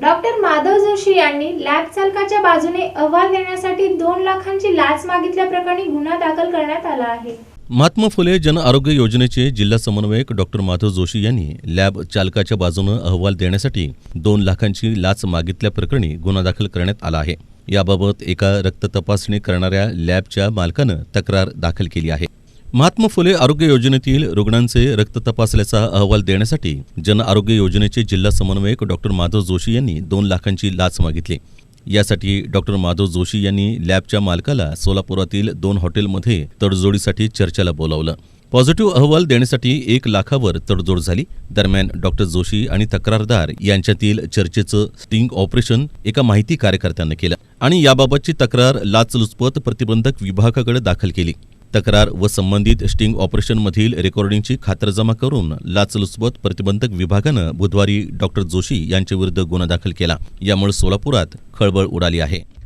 Doctor Madhav Joshi यांनी lab चालकाच्या बाजूने अहवाल देण्यासाठी दोन लाखांची लाच मागितल्याप्रकरणी गुन्हा दाखल करण्यात आला आहे. महात्मा फुले जन आरोग्य योजनेचे जिल्हा समन्वयक डॉक्टर माधव जोशी यांनी लॅब चालकाच्या बाजूनं अहवाल देण्यासाठी दोन लाखांची लाच मागितल्याप्रकरणी गुन्हा दाखल करण्यात आला आहे. याबाबत एका रक्त तपासणी करणाऱ्या लॅबच्या मालकानं तक्रार दाखल केली आहे. महात्मा फुले आरोग्य योजनेतील रुग्णांचे रक्त तपासल्याचा अहवाल देण्यासाठी जन आरोग्य योजनेचे जिल्हा समन्वयक डॉक्टर माधव जोशी यांनी दोन लाखांची लाच मागितली. यासाठी डॉक्टर माधव जोशी यांनी लॅबच्या मालकाला सोलापुरातील दोन हॉटेलमध्ये तडजोडीसाठी चर्चेला बोलावलं. पॉझिटिव्ह अहवाल देण्यासाठी एक लाखावर तडजोड झाली. दरम्यान डॉक्टर जोशी आणि तक्रारदार यांच्यातील चर्चेचं स्टिंग ऑपरेशन एका माहिती कार्यकर्त्यानं केलं आणि याबाबतची तक्रार लाचलुचपत प्रतिबंधक विभागाकडे दाखल केली. तक्रार व संबंधित स्टिंग ऑपरेशनमधील रेकॉर्डिंगची खातरजमा करून लाचलुचपत प्रतिबंधक विभागानं बुधवारी डॉक्टर जोशी यांच्याविरुद्ध गुन्हा दाखल केला. यामुळे सोलापुरात खळबळ उडाली आहे.